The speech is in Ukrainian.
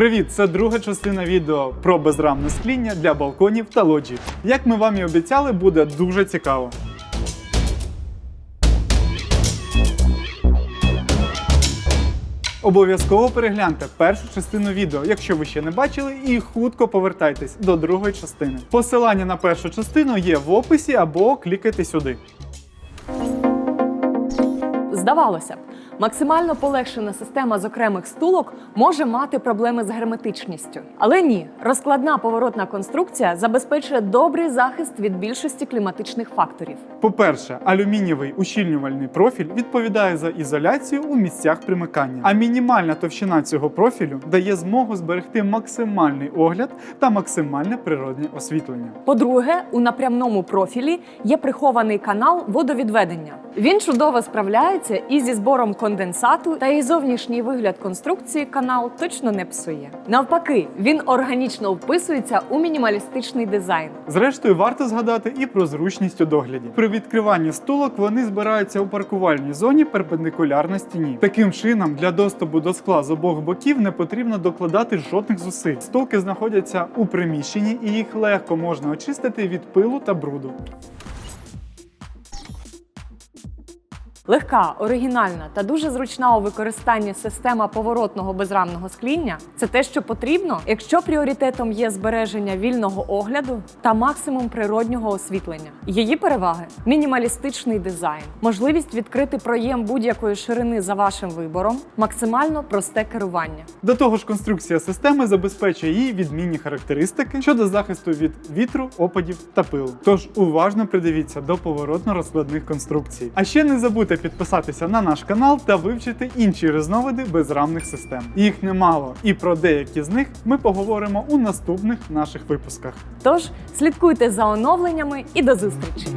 Привіт! Це друга частина відео про безрамне скління для балконів та лоджій. Як ми вам і обіцяли, буде дуже цікаво. Обов'язково перегляньте першу частину відео, якщо ви ще не бачили, і хутко повертайтесь до другої частини. Посилання на першу частину є в описі або клікайте сюди. Здавалося б, максимально полегшена система з окремих стулок може мати проблеми з герметичністю. Але ні, розкладна поворотна конструкція забезпечує добрий захист від більшості кліматичних факторів. По-перше, алюмінієвий ущільнювальний профіль відповідає за ізоляцію у місцях примикання, а мінімальна товщина цього профілю дає змогу зберегти максимальний огляд та максимальне природне освітлення. По-друге, у напрямному профілі є прихований канал водовідведення. Він чудово справляється і зі збором конденсату, та і зовнішній вигляд конструкції канал точно не псує. Навпаки, він органічно вписується у мінімалістичний дизайн. Зрештою, варто згадати і про зручність у догляді. При відкриванні стулок вони збираються у паркувальній зоні перпендикулярно стіні. Таким чином, для доступу до скла з обох боків не потрібно докладати жодних зусиль. Стулки знаходяться у приміщенні і їх легко можна очистити від пилу та бруду. Легка, оригінальна та дуже зручна у використанні система поворотного безрамного скління це те, що потрібно, якщо пріоритетом є збереження вільного огляду та максимум природнього освітлення. Її переваги мінімалістичний дизайн, можливість відкрити проєм будь-якої ширини за вашим вибором, максимально просте керування. До того ж, конструкція системи забезпечує їй відмінні характеристики щодо захисту від вітру, опадів та пилу. Тож уважно придивіться до поворотно-розкладних конструкцій. А ще не забудьте підписатися на наш канал та вивчити інші різновиди безрамних систем. Їх немало, і про деякі з них ми поговоримо у наступних наших випусках. Тож слідкуйте за оновленнями і до зустрічі!